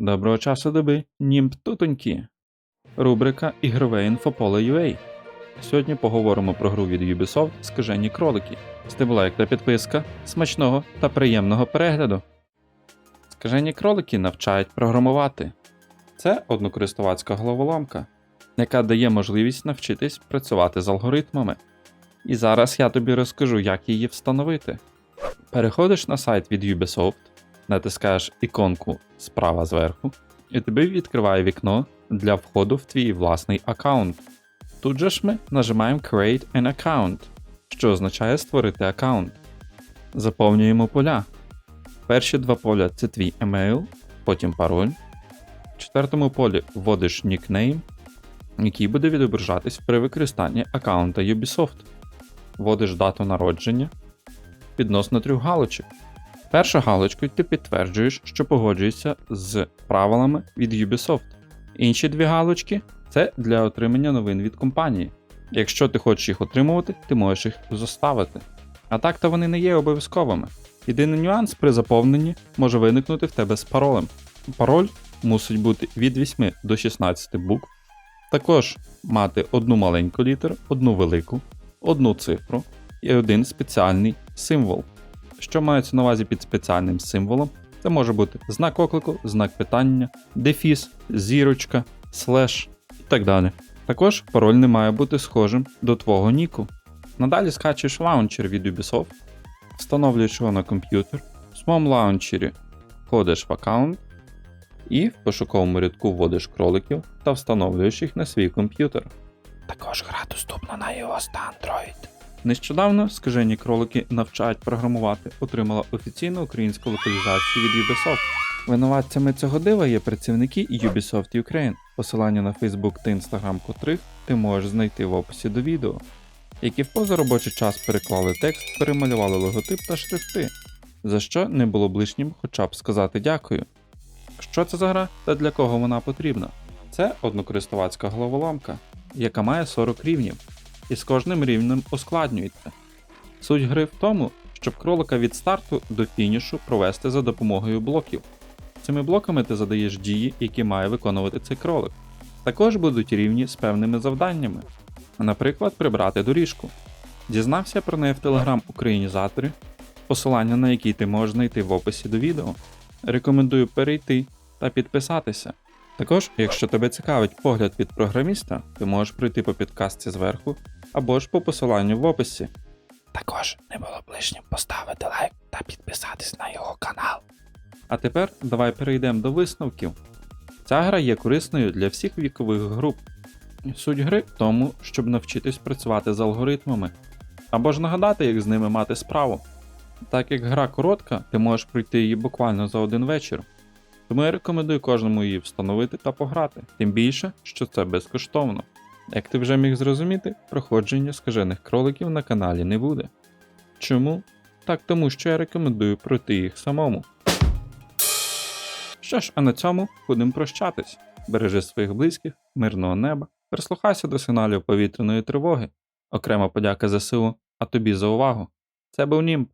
Доброго часу доби, німб тутонькі. Рубрика Ігрове інфополе UA. Сьогодні поговоримо про гру від Ubisoft Скажені кролики. Стив лайк та підписка, смачного та приємного перегляду. Скажені кролики навчають програмувати. Це однокористувацька головоломка, яка дає можливість навчитись працювати з алгоритмами. І зараз я тобі розкажу, як її встановити. Переходиш на сайт від Ubisoft, натискаєш іконку справа зверху, і тобі відкриває вікно для входу в твій власний аккаунт. Тут же ж ми нажимаємо Create an Account, що означає створити аккаунт. Заповнюємо поля. Перші два поля це твій емейл, потім пароль. В четвертому полі вводиш нікнейм, який буде відображатись при використанні аккаунта Ubisoft. Вводиш дату народження відносно трьох галочок. Першу галочкою ти підтверджуєш, що погоджуєшся з правилами від Ubisoft. Інші дві галочки це для отримання новин від компанії. Якщо ти хочеш їх отримувати, ти можеш їх заставити. А так то вони не є обов'язковими. Єдиний нюанс при заповненні може виникнути в тебе з паролем. Пароль мусить бути від 8 до 16 букв, також мати одну маленьку літеру, одну велику, одну цифру і один спеціальний символ. Що мається на увазі під спеціальним символом? Це може бути знак оклику, знак питання, дефіс, зірочка, слеш і так далі. Також пароль не має бути схожим до твого ніку. Надалі скачуєш лаунчер від Ubisoft, встановлюєш його на комп'ютер, в своєму лаунчері входиш в аккаунт і в пошуковому рядку вводиш кроликів та встановлюєш їх на свій комп'ютер. Також гра доступна на iOS та Android. Нещодавно скажені кролики навчають програмувати отримала офіційну українську локалізацію від Ubisoft. Винуватцями цього дива є працівники Ubisoft Ukraine, посилання на Facebook та Instagram котрих ти можеш знайти в описі до відео, які в позаробочий час переклали текст, перемалювали логотип та шрифти, за що не було б хоча б сказати дякую. Що це за гра та для кого вона потрібна? Це однокористувацька головоломка, яка має 40 рівнів і з кожним рівнем ускладнюється. Суть гри в тому, щоб кролика від старту до фінішу провести за допомогою блоків. Цими блоками ти задаєш дії, які має виконувати цей кролик. Також будуть рівні з певними завданнями, наприклад, прибрати доріжку. Дізнався про неї в телеграм українізаторі, посилання на який ти можеш знайти в описі до відео. Рекомендую перейти та підписатися. Також, якщо тебе цікавить погляд від програміста, ти можеш пройти по підказці зверху або ж по посиланню в описі. Також не було б лишнім поставити лайк та підписатись на його канал. А тепер давай перейдемо до висновків. Ця гра є корисною для всіх вікових груп. Суть гри в тому, щоб навчитись працювати з алгоритмами, або ж нагадати, як з ними мати справу. Так як гра коротка, ти можеш пройти її буквально за один вечір. Тому я рекомендую кожному її встановити та пограти, тим більше, що це безкоштовно. Як ти вже міг зрозуміти, проходження скажених кроликів на каналі не буде. Чому? Так тому, що я рекомендую пройти їх самому. Що ж, а на цьому будемо прощатись. Бережи своїх близьких, мирного неба, прислухайся до сигналів повітряної тривоги. Окрема подяка ЗСУ, а тобі за увагу. Це був Німб.